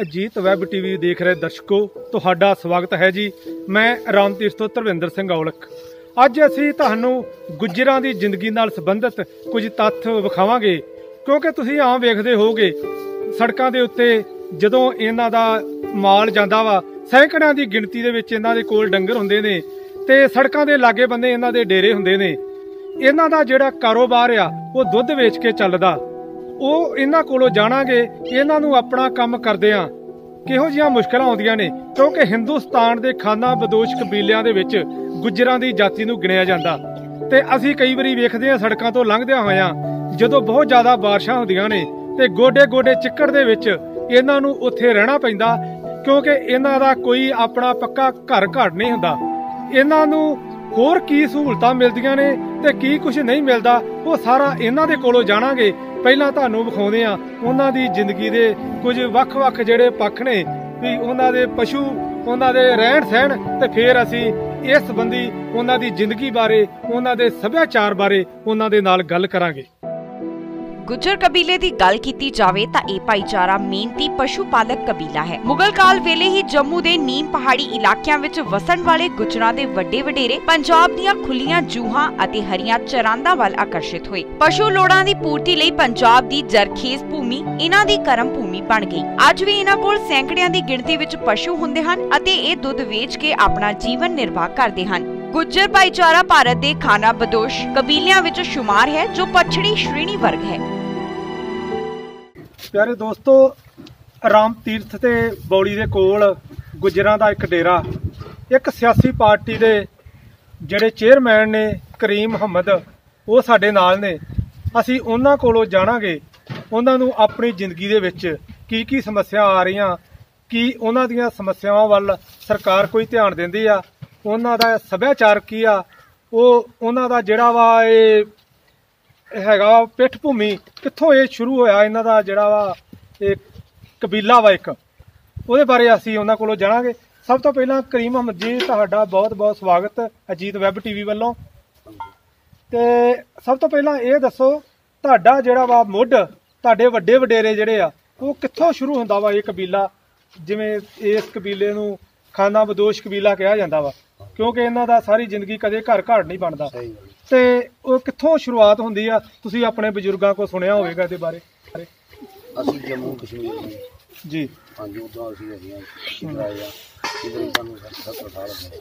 Ajit web TV ਦੇਖ ਰਹੇ ਦਰਸ਼ਕੋ, ਤੁਹਾਡਾ ਸਵਾਗਤ ਹੈ ਜੀ। ਮੈਂ ਰਾਮਤੀਰਥ ਤੋਂ ਧਰਵਿੰਦਰ ਸਿੰਘ ਔਲਖ। ਅੱਜ ਅਸੀਂ ਤੁਹਾਨੂੰ ਗੁੱਜਰਾਂ ਦੀ ਜ਼ਿੰਦਗੀ ਨਾਲ ਸੰਬੰਧਿਤ ਕੁਝ ਤੱਥ ਵਿਖਾਵਾਂਗੇ, ਕਿਉਂਕਿ ਤੁਸੀਂ ਆਮ ਵੇਖਦੇ ਹੋਗੇ ਸੜਕਾਂ ਦੇ ਉੱਤੇ ਜਦੋਂ ਇਹਨਾਂ ਦਾ ਮਾਲ ਜਾਂਦਾ ਵਾ, ਸੈਂਕੜਿਆਂ ਦੀ ਗਿਣਤੀ ਦੇ ਵਿੱਚ ਇਹਨਾਂ ਦੇ ਕੋਲ ਡੰਗਰ ਹੁੰਦੇ ਨੇ ਤੇ ਸੜਕਾਂ ਦੇ ਲਾਗੇ ਬੰਨੇ ਇਹਨਾਂ ਦੇ ਡੇਰੇ ਹੁੰਦੇ ਨੇ। ਇਹਨਾਂ ਦਾ ਜਿਹੜਾ ਕਾਰੋਬਾਰ ਆ, ਉਹ ਦੁੱਧ ਵੇਚ ਕੇ ਚੱਲਦਾ। ਉਹ ਇਹਨਾਂ ਕੋਲੋਂ ਜਾਣਾਂਗੇ ਇਹਨਾਂ ਨੂੰ ਆਪਣਾ ਕੰਮ ਕਰਦਿਆਂ ਕਿਹੋ ਜਿਹੀਆਂ ਮੁਸ਼ਕਲਾਂ ਆਉਂਦੀਆਂ ਨੇ, ਕਿਉਂਕਿ ਹਿੰਦੁਸਤਾਨ ਦੇ ਖਾਨਾ ਬਦੋਸ਼ ਕਬੀਲਿਆਂ ਦੇ ਵਿੱਚ ਗੁੱਜਰਾਂ ਦੀ ਜਾਤੀ ਨੂੰ ਗਿਣਿਆ ਜਾਂਦਾ। ਤੇ ਅਸੀਂ ਕਈ ਵਾਰੀ ਵੇਖਦੇ ਹਾਂ ਸੜਕਾਂ ਤੋਂ ਲੰਘਦਿਆਂ ਹੋਇਆਂ, ਜਦੋਂ ਬਹੁਤ ਜ਼ਿਆਦਾ ਬਾਰਿਸ਼ਾਂ ਹੁੰਦੀਆਂ ਨੇ, ਤੇ ਗੋਡੇ ਗੋਡੇ ਚਿੱਕੜ ਦੇ ਵਿੱਚ ਇਹਨਾਂ ਨੂੰ ਉੱਥੇ ਰਹਿਣਾ ਪੈਂਦਾ, ਕਿਉਂਕਿ ਇਹਨਾਂ ਦਾ ਕੋਈ ਆਪਣਾ ਪੱਕਾ ਘਰ ਘੜ ਨਹੀਂ ਹੁੰਦਾ। ਇਹਨਾਂ ਨੂੰ ਹੋਰ ਕੀ ਸਹੂਲਤਾਂ ਮਿਲਦੀਆਂ ਨੇ ਤੇ ਕੀ ਕੁਝ ਨਹੀਂ ਮਿਲਦਾ, ਉਹ ਸਾਰਾ ਇਹਨਾਂ ਦੇ ਕੋਲੋਂ ਜਾਣਾਂਗੇ। ਪਹਿਲਾਂ ਤੁਹਾਨੂੰ ਵਿਖਾਉਂਦੇ ਆ ਉਹਨਾਂ ਦੀ ਜ਼ਿੰਦਗੀ ਦੇ ਕੁਝ ਵੱਖ-ਵੱਖ ਜਿਹੜੇ ਪੱਖ ਨੇ, ਵੀ ਉਹਨਾਂ ਦੇ ਪਸ਼ੂ, ਉਹਨਾਂ ਦੇ ਰਹਿਣ ਸਹਿਣ ਤੇ ਫਿਰ ਅਸੀਂ ਇਸ ਸੰਬੰਧੀ ਉਹਨਾਂ ਦੀ ਜ਼ਿੰਦਗੀ ਬਾਰੇ, ਉਹਨਾਂ ਦੇ ਸੱਭਿਆਚਾਰ ਬਾਰੇ ਉਹਨਾਂ ਦੇ ਨਾਲ ਗੱਲ ਕਰਾਂਗੇ। ਗੁੱਜਰ ਕਬੀਲੇ ਦੀ ਗੱਲ ਕੀਤੀ ਜਾਵੇ ਤਾਂ ਇਹ ਭਾਈਚਾਰਾ ਮਿਹਨਤੀ ਪਸ਼ੂ ਪਾਲਕ ਕਬੀਲਾ ਹੈ। ਮੁਗਲ ਕਾਲ ਵੇਲੇ ਹੀ ਜੰਮੂ ਦੇ ਨੀਮ ਪਹਾੜੀ ਇਲਾਕਿਆਂ ਵਿੱਚ ਵਸਣ ਵਾਲੇ ਗੁੱਜਰਾਂ ਦੇ ਵੱਡੇ ਵਡੇਰੇ ਪੰਜਾਬ ਦੀਆਂ ਖੁੱਲੀਆਂ ਜੂਹਾਂ ਅਤੇ ਹਰੀਆਂ ਚਰਾਂਦਾਂ ਵੱਲ ਆਕਰਸ਼ਿਤ ਹੋਏ। ਪਸ਼ੂ ਲੋੜਾਂ ਦੀ ਪੂਰਤੀ ਲਈ ਪੰਜਾਬ ਦੀ ਜਰਖੇਜ਼ ਭੂਮੀ ਇਹਨਾਂ ਦੀ ਕਰਮ ਭੂਮੀ ਬਣ ਗਈ। ਅੱਜ ਵੀ ਇਹਨਾਂ ਕੋਲ ਸੈਂਕੜਿਆਂ ਦੀ ਗਿਣਤੀ ਵਿੱਚ ਪਸ਼ੂ ਹੁੰਦੇ ਹਨ ਅਤੇ ਇਹ ਦੁੱਧ ਵੇਚ ਕੇ ਆਪਣਾ ਜੀਵਨ ਨਿਰਵਾਹ ਕਰਦੇ ਹਨ। ਗੁੱਜਰ ਭਾਈਚਾਰਾ ਭਾਰਤ ਦੇ ਖਾਨਾ ਬਦੋਸ਼ ਕਬੀਲਿਆਂ ਵਿੱਚ ਸ਼ੁਮਾਰ ਹੈ, ਜੋ ਪਛੜੀ ਸ਼੍ਰੇਣੀ ਵਰਗ ਹੈ। ਪਿਆਰੇ ਦੋਸਤੋ, ਰਾਮ ਤੀਰਥ ਤੇ ਬੌਲੀ ਦੇ ਕੋਲ ਗੁੱਜਰਾਂ ਦਾ ਇੱਕ ਡੇਰਾ, ਇੱਕ ਸਿਆਸੀ ਪਾਰਟੀ ਦੇ ਜਿਹੜੇ ਚੇਅਰਮੈਨ ਨੇ ਕਰੀਮ ਮੁਹੰਮਦ, ਉਹ ਸਾਡੇ ਨਾਲ ਨੇ। ਅਸੀਂ ਉਹਨਾਂ ਕੋਲੋਂ ਜਾਣਾਂਗੇ ਉਹਨਾਂ ਨੂੰ ਆਪਣੀ ਜ਼ਿੰਦਗੀ ਦੇ ਵਿੱਚ ਕੀ ਕੀ ਸਮੱਸਿਆ ਆ ਰਹੀਆਂ, ਕੀ ਉਹਨਾਂ ਦੀਆਂ ਸਮੱਸਿਆਵਾਂ ਵੱਲ ਸਰਕਾਰ ਕੋਈ ਧਿਆਨ ਦਿੰਦੀ ਆ ਉਹਨਾਂ ਦਾ ਸੱਭਿਆਚਾਰ ਕੀ ਆ? ਉਹ ਉਹਨਾਂ ਦਾ ਜਿਹੜਾ ਵਾ ਇਹ ਇਹ ਹੈਗਾ ਪਿੱਠ ਭੂਮੀ ਕਿੱਥੋਂ ਇਹ ਸ਼ੁਰੂ ਹੋਇਆ ਇਹਨਾਂ ਦਾ ਜਿਹੜਾ ਵਾ ਇਹ ਕਬੀਲਾ ਵਾ ਇੱਕ? ਉਹਦੇ ਬਾਰੇ ਅਸੀਂ ਉਹਨਾਂ ਕੋਲੋਂ ਜਾਣਾਂਗੇ। ਸਭ ਤੋਂ ਪਹਿਲਾਂ ਕਰੀਮ ਅਹਿਮਦ ਜੀ, ਤੁਹਾਡਾ ਬਹੁਤ-ਬਹੁਤ ਸਵਾਗਤ ਅਜੀਤ ਵੈਬ ਟੀਵੀ ਵੱਲੋਂ। ਤੇ ਸਭ ਤੋਂ ਪਹਿਲਾਂ ਇਹ ਦੱਸੋ, ਤੁਹਾਡਾ ਜਿਹੜਾ ਵਾ ਮੁੱਢ, ਤੁਹਾਡੇ ਵੱਡੇ ਵਡੇਰੇ ਜਿਹੜੇ ਆ, ਉਹ ਕਿੱਥੋਂ ਸ਼ੁਰੂ ਹੁੰਦਾ ਵਾ ਇਹ ਕਬੀਲਾ? ਜਿਵੇਂ ਇਸ ਕਬੀਲੇ ਨੂੰ ਖਾਨਾ ਬਦੋਸ਼ ਕਬੀਲਾ ਕਿਹਾ ਜਾਂਦਾ ਵਾ। ਕਿਉਂਕਿ ਇਹਨਾਂ ਦਾ ਸਾਰੀ ਜ਼ਿੰਦਗੀ ਕਦੇ ਘਰ ਘੜ ਨਹੀਂ ਬਣਦਾ। ਤੇ ਉਹ ਕਿੱਥੋਂ ਸ਼ੁਰੂਆਤ ਹੁੰਦੀ ਆ? ਤੁਸੀਂ ਆਪਣੇ ਬਜ਼ੁਰਗਾਂ ਕੋਲ ਸੁਣਿਆ ਹੋਵੇਗਾ ਇਹਦੇ ਬਾਰੇ। ਅਸੀਂ ਜੰਮੂ ਕਸ਼ਮੀਰ ਤੋਂ ਜੀ। ਹਾਂਜੀ ਉਦੋਂ ਅਸੀਂ ਹੈਗੇ ਹਾਂ ਇੱਧਰ ਸਾਨੂੰ 70 ਸਾਲ ਹੋ ਗਏ।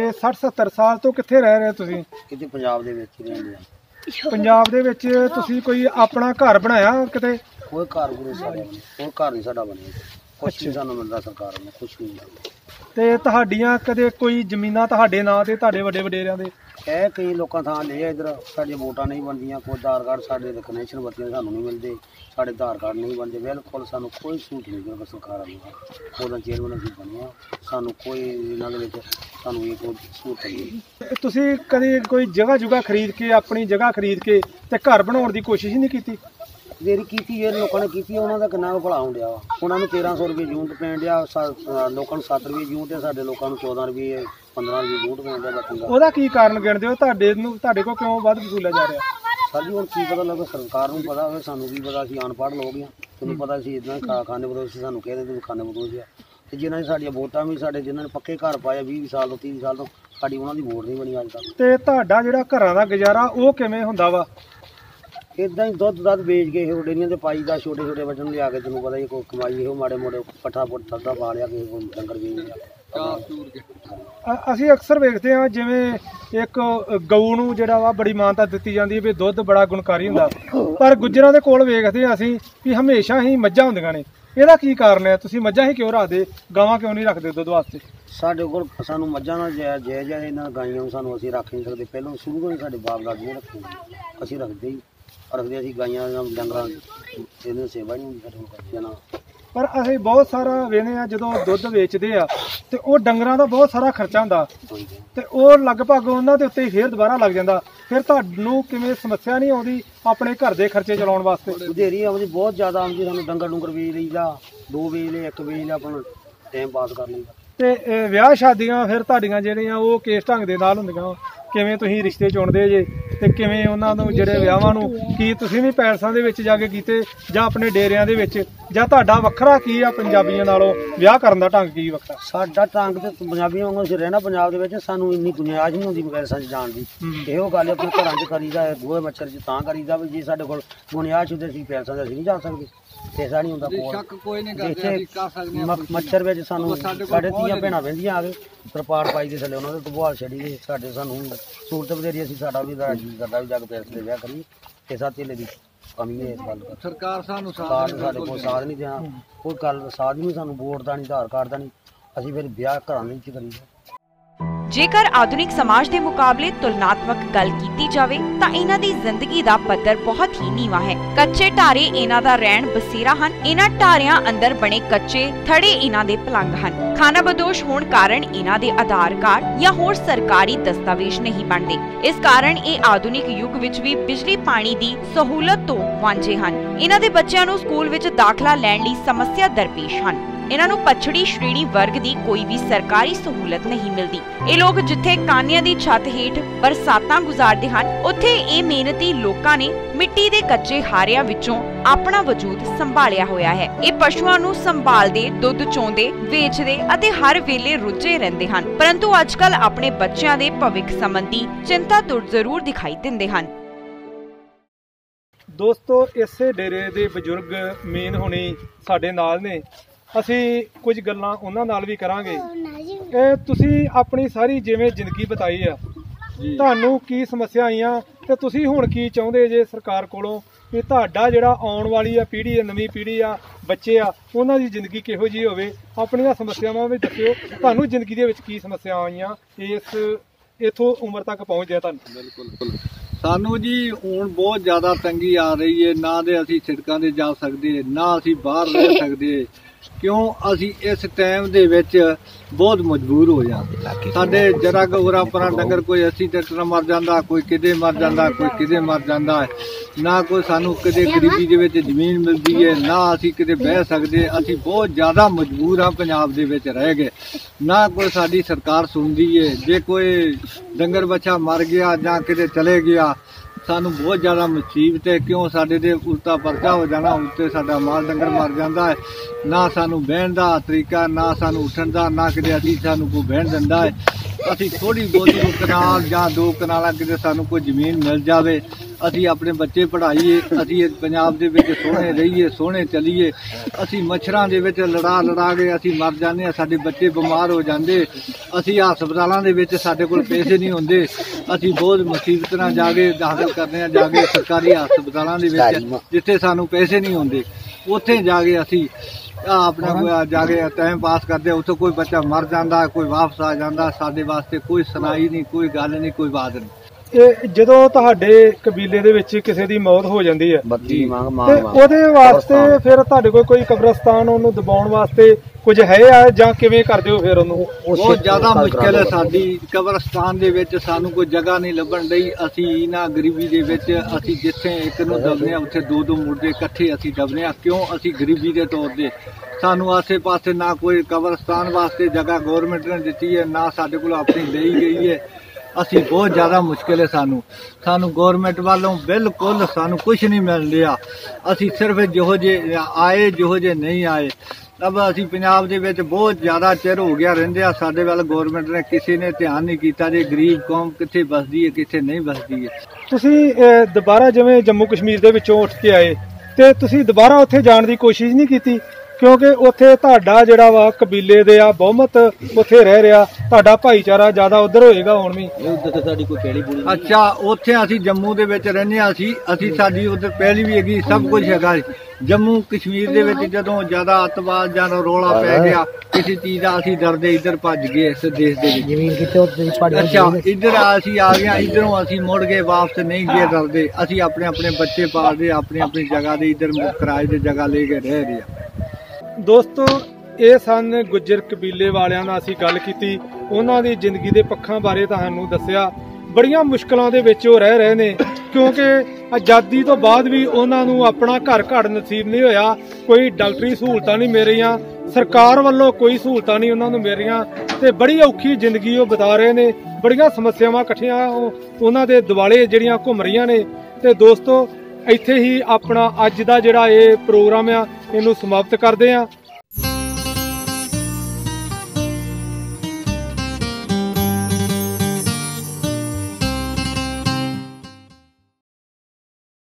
ਇਹ 60 70 ਸਾਲ ਤੋਂ ਕਿੱਥੇ ਰਹਿ ਰਹੇ ਤੁਸੀਂ? ਕਿਤੇ ਪੰਜਾਬ ਦੇ ਵਿੱਚ ਰਹਿੰਦੇ ਆ ਪੰਜਾਬ ਦੇ ਵਿੱਚ ਤੁਸੀਂ ਕੋਈ ਆਪਣਾ ਘਰ ਬਣਾਇਆ ਕਿਤੇ? ਕੋਈ ਘਰ ਗੁਰੂ ਨਹੀਂ ਕੋਈ ਘਰ ਨਹੀਂ ਸਾਡਾ ਬਣਿਆ। ਕੁਛ ਨਹੀਂ ਸਾਨੂੰ ਮਿਲਦਾ ਸਰਕਾਰ ਨੂੰ ਕੁਛ ਨਹੀਂ ਮਿਲਦਾ। ਤੇ ਤੁਹਾਡੀਆਂ ਕਦੇ ਕੋਈ ਜ਼ਮੀਨਾਂ ਤੁਹਾਡੇ ਨਾਂ ਤੇ ਤੁਹਾਡੇ ਵੱਡੇ ਵਡੇਰਿਆਂ ਦੇ? ਇਹ ਕਈ ਲੋਕਾਂ ਥਾਂ ਲਏ ਆ ਇੱਧਰ। ਸਾਡੀਆਂ ਵੋਟਾਂ ਨਹੀਂ ਬਣਦੀਆਂ ਕੋਈ ਆਧਾਰ ਕਾਰਡ ਸਾਡੇ ਦੇ ਕਨੈਕਸ਼ਨ ਬੱਤੀਆਂ ਸਾਨੂੰ ਨਹੀਂ ਮਿਲਦੇ। ਸਾਡੇ ਆਧਾਰ ਕਾਰਡ ਨਹੀਂ ਬਣਦੇ। ਬਿਲਕੁਲ ਸਾਨੂੰ ਕੋਈ ਸਹੂਲਤ ਨਹੀਂ ਦਿੰਦਾ ਸਰਕਾਰ ਵੱਲੋਂ ਉਹਦਾ ਚੇਅਰਮੈਨ ਅਸੀਂ ਬਣਿਆ। ਸਾਨੂੰ ਕੋਈ ਇਹਨਾਂ ਦੇ ਵਿੱਚ ਸਾਨੂੰ ਇਹ ਕੋਈ ਸਹੂਲਤ ਨਹੀਂ ਤੁਸੀਂ ਕਦੇ ਕੋਈ ਜਗ੍ਹਾ ਜੁਗਾ ਖਰੀਦ ਕੇ ਆਪਣੀ ਜਗ੍ਹਾ ਖਰੀਦ ਕੇ ਤੇ ਘਰ ਬਣਾਉਣ ਦੀ ਕੋਸ਼ਿਸ਼ ਹੀ ਨਹੀਂ ਕੀਤੀ? ਦੇਰੀ ਕੀਤੀ ਇਹ ਲੋਕਾਂ ਨੇ ਕੀਤੀ ਉਹਨਾਂ ਦਾ ਕਿੰਨਾ ਕੁ ਭਲਾ ਹੋਣ ਡਿਆ ਵਾ। ਉਹਨਾਂ ਨੂੰ 1300 ਰੁਪਏ ਯੂਨਿਟ ਪੈਣ ਡਿਆ ਸਾ- ਲੋਕਾਂ ਨੂੰ 7 ਰੁਪਏ ਯੂਨਿਟ ਹੈ ਸਾਡੇ ਲੋਕਾਂ ਨੂੰ 14 ਰੁਪਏ 15 ਰੁਪਏ ਯੂਨਿਟ ਪੈਣ ਡਿਆ ਬਾਕੀ ਦਾ। ਉਹਦਾ ਕੀ ਕਾਰਨ ਗਿਣਦੇ ਹੋ? ਤੁਹਾਡੇ ਨੂੰ ਤੁਹਾਡੇ ਕੋਲ ਕਿਉਂ ਵੱਧ ਵਸੂਲਿਆ ਜਾ ਰਿਹਾ? ਸਾਡੀ ਹੁਣ ਕੀ ਪਤਾ ਲੱਗਾ ਸਰਕਾਰ ਨੂੰ ਪਤਾ ਹੋਵੇ ਸਾਨੂੰ ਕੀ ਪਤਾ ਅਸੀਂ ਅਨਪੜ੍ਹ ਲੋਕ ਆ। ਤੁਹਾਨੂੰ ਪਤਾ ਸੀ ਇਦਾਂ ਖਾ ਖਾਣੇ ਬਦੋਸ਼ ਸਾਨੂੰ ਕਹਿੰਦੇ ਤੁਸੀਂ ਖਾਣੇ ਬਦੋਸ਼ ਆ। ਤੇ ਜਿਨ੍ਹਾਂ ਨੇ ਸਾਡੀਆਂ ਵੋਟਾਂ ਵੀ ਸਾਡੇ ਜਿਨ੍ਹਾਂ ਨੇ ਪੱਕੇ ਘਰ ਪਾਏ 20 ਸਾਲ ਤੋਂ 30 ਸਾਲ ਤੋਂ ਸਾਡੀ ਉਹਨਾਂ ਦੀ ਵੋਟ ਨਹੀਂ ਬਣੀ ਅੱਜ ਤੱਕ। ਤੇ ਤੁਹਾਡਾ ਜਿਹੜਾ ਘਰਾਂ ਦਾ ਗੁਜ਼ਾਰਾ ਉਹ ਕਿਵੇਂ ਹੁੰਦਾ ਵਾ? ਇਦਾਂ ਹੀ ਦੁੱਧ ਦੱਧ ਵੇਚ ਕੇ ਇਹ ਡੇਰੀਆਂ ਤੇ ਪਾਈ ਦਾ ਛੋਟੇ ਛੋਟੇ ਬੱਚਨ ਲਿਆ ਕੇ ਤੈਨੂੰ ਪਤਾ ਹੀ ਕੋਈ ਕਮਾਈ ਇਹੋ ਮਾੜੇ ਮੋੜੇ ਪੱਠਾ ਪੁੱਠਾ ਦਾ ਪਾ ਲਿਆ ਕਿਸੇ ਕੋਲ ਡੰਗਰ ਵੇਚ ਲਿਆ ਅ- ਅਸੀਂ ਅਕਸਰ ਵੇਖਦੇ ਹਾਂ ਜਿਵੇਂ ਇੱਕ ਗਊ ਨੂੰ ਜਿਹੜਾ ਵਾ ਬੜੀ ਮਾਨਤਾ ਦਿੱਤੀ ਜਾਂਦੀ ਹੈ ਵੀ ਦੁੱਧ ਬੜਾ ਗੁਣਕਾਰੀ ਹੁੰਦਾ। ਪਰ ਗੁੱਜਰਾਂ ਦੇ ਕੋਲ ਵੇਖਦੇ ਹਾਂ ਅਸੀਂ ਵੀ ਹਮੇਸ਼ਾ ਹੀ ਮੱਝਾਂ ਹੁੰਦੀਆਂ ਨੇ। ਇਹਦਾ ਕੀ ਕਾਰਨ ਹੈ? ਤੁਸੀਂ ਮੱਝਾਂ ਹੀ ਕਿਉਂ ਰੱਖਦੇ? ਗਾਵਾਂ ਕਿਉਂ ਨਹੀਂ ਰੱਖਦੇ ਦੁੱਧ ਵਾਸਤੇ? ਸਾਡੇ ਕੋਲ ਸਾਨੂੰ ਮੱਝਾਂ ਨਾਲ ਜੈ ਜੈ ਜੈ ਇਹਨਾਂ ਗਾਈਆਂ ਨੂੰ ਸਾਨੂੰ ਅਸੀਂ ਰੱਖ ਨਹੀਂ ਸਕਦੇ। ਪਹਿਲਾਂ ਸ਼ੁਰੂ ਤੋਂ ਹੀ ਸਾਡੇ ਬਾਪ ਦਾਦੀਆਂ ਰੱਖੀਆਂ ਅਸੀਂ ਰੱਖਦੇ ਹੀ ਰੱਖਦੇ ਅਸੀਂ ਗਾਈਆਂ ਨਾਲ ਡੰਗਰਾਂ। ਇਹਨਾਂ ਦੀ ਸੇਵਾ ਹੀ ਨਹੀਂ ਕਰਦੇ ਨਾ ਪਰ ਅਸੀਂ ਬਹੁਤ ਸਾਰਾ ਵੇਖਦੇ ਆ ਜਦੋਂ ਦੁੱਧ ਵੇਚਦੇ ਆ ਤੇ ਉਹ ਡੰਗਰਾਂ ਦਾ ਬਹੁਤ ਸਾਰਾ ਖਰਚਾ ਹੁੰਦਾ। ਤੇ ਉਹ ਲਗਭਗ ਉਹਨਾਂ ਦੇ ਉੱਤੇ ਫੇਰ ਦੁਬਾਰਾ ਲੱਗ ਜਾਂਦਾ। ਫਿਰ ਤੁਹਾਨੂੰ ਕਿਵੇਂ ਸਮੱਸਿਆ ਨਹੀਂ ਆਉਂਦੀ ਆਪਣੇ ਘਰ ਦੇ ਖਰਚੇ ਚਲਾਉਣ ਵਾਸਤੇ? ਵਧੇਰੀ ਆਉਂਦੀ ਬਹੁਤ ਜ਼ਿਆਦਾ ਆਉਂਦੀ ਸਾਨੂੰ ਡੰਗਰ ਡੁੰਗਰ ਵੇਚ ਲਈਦਾ ਦੋ ਵੇਚ ਲਏ ਇੱਕ ਵੇਚ ਲਿਆ ਆਪਣਾ ਟਾਈਮ ਪਾਸ ਕਰ ਲਈਦਾ। ਤੇ ਵਿਆਹ ਸ਼ਾਦੀਆਂ ਫਿਰ ਤੁਹਾਡੀਆਂ ਜਿਹੜੀਆਂ ਉਹ ਕਿਸ ਢੰਗ ਦੇ ਨਾਲ ਹੁੰਦੀਆਂ? ਕਿਵੇਂ ਤੁਸੀਂ ਰਿਸ਼ਤੇ ਚੁਣਦੇ ਜੇ? ਤੇ ਕਿਵੇਂ ਉਹਨਾਂ ਨੂੰ ਜਿਹੜੇ ਵਿਆਹਾਂ ਨੂੰ ਕੀ ਤੁਸੀਂ ਵੀ ਪੈਲਸਾਂ ਦੇ ਵਿੱਚ ਜਾ ਕੇ ਕੀਤੇ ਜਾਂ ਆਪਣੇ ਡੇਰਿਆਂ ਦੇ ਵਿੱਚ? ਜਾਂ ਤੁਹਾਡਾ ਵੱਖਰਾ ਕੀ ਆ ਪੰਜਾਬੀਆਂ ਨਾਲੋਂ? ਵਿਆਹ ਕਰਨ ਦਾ ਢੰਗ ਕੀ ਵੱਖਰਾ? ਸਾਡਾ ਟੰਗ ਤੇ ਪੰਜਾਬੀਆਂ ਵਾਂਗੂ ਅਸੀਂ ਰਹਿਣਾ ਪੰਜਾਬ ਦੇ ਵਿੱਚ ਸਾਨੂੰ ਇੰਨੀ ਗੁੰਜਾਇਸ਼ ਨਹੀਂ ਹੁੰਦੀ ਪੈਲਸਾਂ 'ਚ ਜਾਣ ਦੀ। ਇਹੋ ਗੱਲ ਆਪਣੇ ਘਰਾਂ 'ਚ ਕਰੀਦਾ ਗੋਹੇ ਮੱਛਰ 'ਚ ਤਾਂ ਕਰੀਦਾ ਵੀ ਜੇ ਸਾਡੇ ਕੋਲ ਗੁੰਜਾਇਸ਼ ਹੁੰਦੀ ਅਸੀਂ ਪੈਲਸਾਂ 'ਚ ਅਸੀਂ ਨਹੀਂ ਜਾ ਸਕਦੇ। ਐਸਾ ਨਹੀਂ ਹੁੰਦਾ ਕੋਲ। ਸ਼ੱਕ ਕੋਈ ਨਹੀਂ ਕਰਦੇ ਅਸੀਂ ਕਰ ਸਕਦੇ ਹਾਂ ਮੱਛਰ ਵਿੱਚ ਸਾਨੂੰ ਸਾਡੇ ਤੀਆਂ। ਭੈਣਾਂ ਵਹਿੰਦੀਆਂ ਆ ਕੇ ਤਰਪਾੜ ਪਾਈ ਦੇ ਥੱਲੇ ਉਹਨਾਂ ਦੇ ਤਬਵਾਲ ਛੜੀ ਦੇ ਸਾਡੇ ਸਾਨੂੰ ਸਹੂਲਤ ਬਥੇਰੀ ਅਸੀਂ ਸਾਡਾ ਵੀ ਦਾ ਜੀ ਕਰਦਾ ਵੀ ਜਾ ਕੇ ਦੇ ਵਿਆਹ ਕਰੀਏ ਤੇ ਸਾਥੀ ਦੀ ਕਮੀ ਹੈ ਇਸ ਗੱਲ ਦੀ। ਸਰਕਾਰ ਸਾਨੂੰ ਸਾਥ ਸਾਡੇ ਕੋਲ ਸਾਧ ਨਹੀਂ। ਦੇਣਾ ਕੋਈ ਗੱਲ ਸਾਧ ਨਹੀਂ ਸਾਨੂੰ ਵੋਟ ਦਾ ਨਹੀਂ ਆਧਾਰ ਕਾਰਡ ਦਾ ਨਹੀਂ ਅਸੀਂ ਫਿਰ ਵਿਆਹ ਘਰਾਂ ਵਿੱਚ ਕਰੀਦਾ ਜੇਕਰ ਆਧੁਨਿਕ ਸਮਾਜ ਦੇ ਮੁਕਾਬਲੇ ਤੁਲਨਾਤਮਕ ਗੱਲ ਕੀਤੀ ਜਾਵੇ, ਤਾਂ ਇਹਨਾਂ ਦੀ ਜ਼ਿੰਦਗੀ ਦਾ ਪੱਧਰ ਬਹੁਤ ਹੀ ਨੀਵਾਂ ਹੈ। ਕੱਚੇ ਢਾਰੇ ਇਹਨਾਂ ਦਾ ਰਹਿਣ ਬਸੇਰਾ ਹਨ। ਇਹਨਾਂ ਢਾਰਿਆਂ ਅੰਦਰ ਬਣੇ ਕੱਚੇ ਥੜੇ ਇਹਨਾਂ ਦੇ ਪਲੰਗ ਹਨ। ਖਾਨਾ ਬਦੋਸ਼ ਹੋਣ ਕਾਰਨ ਇਹਨਾਂ ਦੇ ਆਧਾਰ ਕਾਰਡ ਜਾਂ ਹੋਰ ਸਰਕਾਰੀ ਦਸਤਾਵੇਜ਼ ਨਹੀਂ ਬਣਦੇ। ਇਸ ਕਾਰਨ ਇਹ ਆਧੁਨਿਕ ਯੁੱਗ ਵਿੱਚ ਵੀ ਬਿਜਲੀ ਪਾਣੀ ਦੀ ਸਹੂਲਤ ਤੋਂ ਵਾਂਝੇ ਹਨ। ਇਹਨਾਂ ਦੇ ਬੱਚਿਆਂ ਨੂੰ ਸਕੂਲ ਵਿੱਚ ਦਾਖਲਾ ਲੈਣ ਲਈ ਸਮੱਸਿਆ ਦਰਪੇਸ਼ ਹਨ। ਇਹਨਾਂ ਨੂੰ ਪਛੜੀ ਸ਼੍ਰੇਣੀ ਵਰਗ ਦੀ ਕੋਈ ਵੀ ਸਰਕਾਰੀ ਸਹੂਲਤ ਨਹੀਂ ਮਿਲਦੀ। ਇਹ ਲੋਕ ਜਿੱਥੇ ਕਾਨਿਆਂ ਦੀ ਛੱਤ ਹੇਠ ਬਰਸਾਤਾਂ ਗੁਜ਼ਾਰਦੇ ਹਨ, ਉੱਥੇ ਇਹ ਮਿਹਨਤੀ ਲੋਕਾਂ ਨੇ ਮਿੱਟੀ ਦੇ ਕੱਚੇ ਹਾਰਿਆਂ ਵਿੱਚੋਂ ਆਪਣਾ ਵਜੂਦ ਸੰਭਾਲਿਆ ਹੋਇਆ ਹੈ। ਇਹ ਪਸ਼ੂਆਂ ਨੂੰ ਸੰਭਾਲਦੇ, ਦੁੱਧ ਚੋਂਦੇ, ਵੇਚਦੇ ਅਤੇ ਹਰ ਵੇਲੇ ਰੁੱਝੇ ਰਹਿੰਦੇ ਹਨ। ਪਰੰਤੂ ਅੱਜਕੱਲ ਆਪਣੇ ਬੱਚਿਆਂ ਦੇ ਭਵਿੱਖ ਸੰਬੰਧੀ ਚਿੰਤਾ ਤੁਰ ਜ਼ਰੂਰ ਦਿਖਾਈ ਦਿੰਦੇ ਹਨ। ਦੋਸਤੋ, ਇਸੇ ਡੇਰੇ ਦੇ ਬਜ਼ੁਰਗ ਮੇਨ ਹੁਣੀ ਸਾਡੇ ਨਾਲ ਨੇ। ਅਸੀਂ ਕੁਝ ਗੱਲਾਂ ਉਹਨਾਂ ਨਾਲ ਵੀ ਕਰਾਂਗੇ। ਇਹ ਤੁਸੀਂ ਆਪਣੀ ਸਾਰੀ ਜਿਵੇਂ ਜ਼ਿੰਦਗੀ ਬਤਾਈ ਆ। ਤੁਹਾਨੂੰ ਕੀ ਸਮੱਸਿਆ ਆਈਆਂ ਤੇ ਤੁਸੀਂ ਹੁਣ ਕੀ ਚਾਹੁੰਦੇ ਜੇ ਸਰਕਾਰ ਕੋਲੋਂ ਵੀ ਤੁਹਾਡਾ ਜਿਹੜਾ ਆਉਣ ਵਾਲੀ ਆ ਪੀੜ੍ਹੀ ਆ ਨਵੀਂ ਪੀੜ੍ਹੀ ਆ ਬੱਚੇ ਆ ਉਹਨਾਂ ਦੀ ਜ਼ਿੰਦਗੀ ਕਿਹੋ ਜਿਹੀ ਹੋਵੇ? ਆਪਣੀਆਂ ਸਮੱਸਿਆਵਾਂ ਵੀ ਦੱਸਿਓ। ਤੁਹਾਨੂੰ ਜ਼ਿੰਦਗੀ ਦੇ ਵਿੱਚ ਕੀ ਸਮੱਸਿਆ ਆਈਆਂ ਇਸ ਇਥੋਂ ਉਮਰ ਤੱਕ ਪਹੁੰਚਿਆ ਤੁਹਾਨੂੰ? ਬਿਲਕੁਲ ਸਾਨੂੰ ਜੀ ਹੁਣ ਬਹੁਤ ਜ਼ਿਆਦਾ ਤੰਗੀ ਆ ਰਹੀ ਹੈ ਨਾ ਦੇ ਅਸੀਂ ਸੜਕਾਂ ਤੇ ਜਾ ਸਕਦੇ ਨਾ ਅਸੀਂ ਬਾਹਰ ਰਹਿ ਸਕਦੇ। ਕਿਉਂ ਅਸੀਂ ਇਸ ਟਾਈਮ ਦੇ ਵਿੱਚ ਬਹੁਤ ਮਜਬੂਰ ਹੋ ਜਾਂਦੇ ਸਾਡੇ ਜਰਾ ਗੋਰਾ ਪਰਾਂ ਡੰਗਰ ਕੋਈ ਅਸੀਂ ਟਰੈਕਟਰ ਮਰ ਜਾਂਦਾ ਕੋਈ ਕਿਤੇ ਮਰ ਜਾਂਦਾ ਕੋਈ ਕਿਤੇ ਮਰ ਜਾਂਦਾ ਨਾ ਕੋਈ ਸਾਨੂੰ ਕਿਤੇ ਗਰੀਬੀ ਦੇ ਵਿੱਚ ਜ਼ਮੀਨ ਮਿਲਦੀ ਹੈ ਨਾ ਅਸੀਂ ਕਿਤੇ ਬਹਿ ਸਕਦੇ। ਅਸੀਂ ਬਹੁਤ ਜ਼ਿਆਦਾ ਮਜਬੂਰ ਹਾਂ ਪੰਜਾਬ ਦੇ ਵਿੱਚ ਰਹਿ ਗਏ ਨਾ ਕੋਈ ਸਾਡੀ ਸਰਕਾਰ ਸੁਣਦੀ ਹੈ। ਜੇ ਕੋਈ ਡੰਗਰ ਬੱਚਾ ਮਰ ਗਿਆ ਜਾਂ ਕਿਤੇ ਚਲੇ ਗਿਆ ਸਾਨੂੰ ਬਹੁਤ ਜ਼ਿਆਦਾ ਮੁਸੀਬਤ ਹੈ, ਕਿਉਂ ਸਾਡੇ ਤੇ ਉਲਟਾ ਪਰਚਾ ਹੋ ਜਾਣਾ, ਉੱਤੇ ਸਾਡਾ ਮਾਲ ਡੰਗਰ ਮਰ ਜਾਂਦਾ ਹੈ। ਨਾ ਸਾਨੂੰ ਬਹਿਣ ਦਾ ਤਰੀਕਾ, ਨਾ ਸਾਨੂੰ ਉੱਠਣ ਦਾ, ਨਾ ਕਿਤੇ ਅਸੀਂ ਸਾਨੂੰ ਕੋਈ ਬਹਿਣ ਦਿੰਦਾ ਹੈ। ਅਸੀਂ ਥੋੜੀ ਬਹੁਤੀ ਕਨਾਲ ਜਾਂ ਦੋ ਕਨਾਲਾਂ ਕਿਤੇ ਸਾਨੂੰ ਕੋਈ ਜ਼ਮੀਨ ਮਿਲ ਜਾਵੇ। ਅਸੀਂ ਆਪਣੇ ਬੱਚੇ ਪੜ੍ਹਾਈਏ ਅਸੀਂ ਇਸ ਪੰਜਾਬ ਦੇ ਵਿੱਚ ਸੋਹਣੇ ਰਹੀਏ ਸੋਹਣੇ ਚੱਲੀਏ ਅਸੀਂ ਮੱਛਰਾਂ ਦੇ ਵਿੱਚ ਲੜਾ ਲੜਾ ਕੇ ਅਸੀਂ ਮਰ ਜਾਂਦੇ ਆ ਸਾਡੇ ਬੱਚੇ ਬਿਮਾਰ ਹੋ ਜਾਂਦੇ ਅਸੀਂ ਹਸਪਤਾਲਾਂ ਦੇ ਵਿੱਚ ਸਾਡੇ ਕੋਲ ਪੈਸੇ ਨਹੀਂ ਹੁੰਦੇ ਅਸੀਂ ਬਹੁਤ ਮੁਸੀਬਤ ਨਾਲ ਜਾ ਕੇ ਦਾਖਲ ਕਰਦੇ ਆ ਜਾ ਕੇ ਸਰਕਾਰੀ ਹਸਪਤਾਲਾਂ ਦੇ ਵਿੱਚ ਜਿੱਥੇ ਸਾਨੂੰ ਪੈਸੇ ਨਹੀਂ ਹੁੰਦੇ ਉੱਥੇ ਜਾ ਕੇ ਅਸੀਂ ਆਪਣਾ ਜਾ ਕੇ ਟਾਈਮ ਪਾਸ ਕਰਦੇ ਉੱਥੋਂ ਕੋਈ ਬੱਚਾ ਮਰ ਜਾਂਦਾ ਕੋਈ ਵਾਪਸ ਆ ਜਾਂਦਾ ਸਾਡੇ ਵਾਸਤੇ ਕੋਈ ਸੁਣਾਈ ਨਹੀਂ ਕੋਈ ਗੱਲ ਨਹੀਂ ਕੋਈ ਬਾਤ ਨਹੀਂ। ਇਹ ਜਦੋਂ ਤੁਹਾਡੇ ਕਬੀਲੇ ਦੇ ਵਿੱਚ ਕਿਸੇ ਦੀ ਮੌਤ ਹੋ ਜਾਂਦੀ ਹੈ ਬੱਤੀ ਮੰਗ ਤੇ ਉਹਦੇ ਵਾਸਤੇ ਫਿਰ ਤੁਹਾਡੇ ਕੋਲ ਕੋਈ ਕਬਰਸਤਾਨ ਉਹਨੂੰ ਦਬਾਉਣ ਵਾਸਤੇ ਕੁਝ ਹੈ ਆ ਜਾਂ ਕਿਵੇਂ ਕਰਦੇ ਹੋ ਫਿਰ ਉਹਨੂੰ? ਬਹੁਤ ਜ਼ਿਆਦਾ ਮੁਸ਼ਕਲ ਹੈ ਸਾਡੀ ਕਬਰਸਤਾਨ ਦੇ ਵਿੱਚ ਸਾਨੂੰ ਕੋਈ ਜਗ੍ਹਾ ਨਹੀਂ ਲੱਭਣ ਲਈ। ਅਸੀਂ ਇਹਨਾਂ ਗਰੀਬੀ ਦੇ ਵਿੱਚ ਅਸੀਂ ਜਿੱਥੇ ਇੱਕ ਨੂੰ ਦਬਨੇ ਆ ਉੱਥੇ ਦੋ ਦੋ ਮੁਰਦੇ ਇਕੱਠੇ ਅਸੀਂ ਦਬਨੇ ਆ ਕਿਉਂ? ਅਸੀਂ ਗਰੀਬੀ ਦੇ ਤੌਰ ਤੇ। ਸਾਨੂੰ ਆਸੇ-ਪਾਸੇ ਨਾ ਕੋਈ ਕਬਰਸਤਾਨ ਵਾਸਤੇ ਜਗ੍ਹਾ ਗਵਰਨਮੈਂਟ ਨੇ ਦਿੱਤੀ ਹੈ ਨਾ ਸਾਡੇ ਕੋਲ ਆਪਣੀ ਲਈ ਗਈ ਹੈ। ਅਸੀਂ ਬਹੁਤ ਜ਼ਿਆਦਾ ਮੁਸ਼ਕਿਲ ਹੈ ਸਾਨੂੰ। ਸਾਨੂੰ ਗਵਰਨਮੈਂਟ ਵੱਲੋਂ ਬਿਲਕੁਲ ਸਾਨੂੰ ਕੁਝ ਨਹੀਂ ਮਿਲ ਰਿਹਾ। ਅਸੀਂ ਸਿਰਫ ਜਿਹੋ ਜੇ ਆਏ, ਜਿਹੋ ਜੇ ਨਹੀਂ ਆਏ। ਅਬ ਅਸੀਂ ਪੰਜਾਬ ਦੇ ਵਿੱਚ ਬਹੁਤ ਜ਼ਿਆਦਾ ਚਿਰ ਹੋ ਗਿਆ ਰਹਿੰਦੇ ਆ। ਸਾਡੇ ਵੱਲ ਗਵਰਨਮੈਂਟ ਨੇ ਕਿਸੇ ਨੇ ਧਿਆਨ ਨਹੀਂ ਕੀਤਾ ਜੇ ਗਰੀਬ ਕੌਮ ਕਿੱਥੇ ਬਸਦੀ ਹੈ, ਕਿੱਥੇ ਨਹੀਂ ਬਸਦੀ ਹੈ। ਤੁਸੀਂ ਦੁਬਾਰਾ ਜਿਵੇਂ ਜੰਮੂ ਕਸ਼ਮੀਰ ਦੇ ਵਿੱਚੋਂ ਉੱਠ ਕੇ ਆਏ, ਤੇ ਤੁਸੀਂ ਦੁਬਾਰਾ ਉੱਥੇ ਜਾਣ ਦੀ ਕੋਸ਼ਿਸ਼ ਨਹੀਂ ਕੀਤੀ? ਕਿਉਂਕਿ ਉੱਥੇ ਤੁਹਾਡਾ ਜਿਹੜਾ ਵਾ ਕਬੀਲੇ ਦੇ ਆ ਬਹੁਮਤ ਉੱਥੇ ਰਹਿ ਰਿਹਾ ਤੁਹਾਡਾ ਭਾਈਚਾਰਾ ਜ਼ਿਆਦਾ ਉਧਰ ਹੋਏਗਾ ਹੁਣ ਵੀ। ਅੱਛਾ ਉੱਥੇ ਅਸੀਂ ਜੰਮੂ ਦੇ ਵਿੱਚ ਰਹਿੰਦੇ ਹਾਂ ਅਸੀਂ ਅਸੀਂ ਸਾਡੀ ਉੱਧਰ ਪਹਿਲੀ ਵੀ ਹੈਗੀ ਸਭ ਕੁਝ ਹੈਗਾ। ਜੰਮੂ ਕਸ਼ਮੀਰ ਦੇ ਵਿੱਚ ਜਦੋਂ ਜ਼ਿਆਦਾ ਅੱਤਵਾਦ ਜਾਂ ਰੋਲਾ ਪੈ ਗਿਆ ਕਿਸੇ ਚੀਜ਼ ਦਾ ਅਸੀਂ ਡਰਦੇ ਇੱਧਰ ਭੱਜ ਗਏ ਇਸ ਦੇਸ਼ ਦੇ ਵਿੱਚ। ਜ਼ਮੀਨ ਕਿਤੇ ਉੱਤੇ ਪੜਿਆ ਅੱਛਾ ਇੱਧਰ ਅਸੀਂ ਆ ਗਏ ਇਧਰੋਂ ਅਸੀਂ ਮੁੜ ਕੇ ਵਾਪਸ ਨਹੀਂ ਗਏ ਡਰਦੇ। ਅਸੀਂ ਆਪਣੇ ਆਪਣੇ ਬੱਚੇ ਪਾਲਦੇ ਆਪਣੀ ਆਪਣੀ ਜਗ੍ਹਾ ਦੇ ਇੱਧਰ ਕਿਰਾਏ ਦੀ ਜਗ੍ਹਾ ਲੈ ਕੇ ਰਹਿ ਰਹੇ ਆ ਦੋਸਤੋ, ਇਹ ਸਨ ਗੁੱਜਰ ਕਬੀਲੇ ਵਾਲਿਆਂ ਨਾਲ ਅਸੀਂ ਗੱਲ ਕੀਤੀ। ਉਹਨਾਂ ਦੀ ਜ਼ਿੰਦਗੀ ਦੇ ਪੱਖਾਂ ਬਾਰੇ ਤੁਹਾਨੂੰ ਦੱਸਿਆ। ਬੜੀਆਂ ਮੁਸ਼ਕਲਾਂ ਦੇ ਵਿੱਚ ਉਹ ਰਹਿ ਰਹੇ ਨੇ, ਕਿਉਂਕਿ ਆਜ਼ਾਦੀ ਤੋਂ ਬਾਅਦ ਵੀ ਉਹਨਾਂ ਨੂੰ ਆਪਣਾ ਘਰ ਘੜ ਨਸੀਬ ਨਹੀਂ ਹੋਇਆ। ਕੋਈ ਡਾਕਟਰੀ ਸਹੂਲਤਾਂ ਨਹੀਂ ਮਿਲ ਰਹੀਆਂ, ਸਰਕਾਰ ਵੱਲੋਂ ਕੋਈ ਸਹੂਲਤਾਂ ਨਹੀਂ ਉਹਨਾਂ ਨੂੰ ਮਿਲ ਰਹੀਆਂ ਤੇ ਬੜੀ ਔਖੀ ਜ਼ਿੰਦਗੀ ਉਹ ਬਿਤਾ ਰਹੇ ਨੇ। ਬੜੀਆਂ ਸਮੱਸਿਆਵਾਂ ਇਕੱਠੀਆਂ ਉਹਨਾਂ ਦੇ ਦਿਵਾਲੇ ਜਿਹੜੀਆਂ ਘੁੰਮ ਰਹੀਆਂ ਨੇ। ਤੇ ਦੋਸਤੋ ਇੱਥੇ ਹੀ ਆਪਣਾ ਅੱਜ ਦਾ ਜਿਹੜਾ ਇਹ ਪ੍ਰੋਗਰਾਮ ਆ ਇਹਨੂੰ ਸਮਾਪਤ ਕਰਦੇ ਆ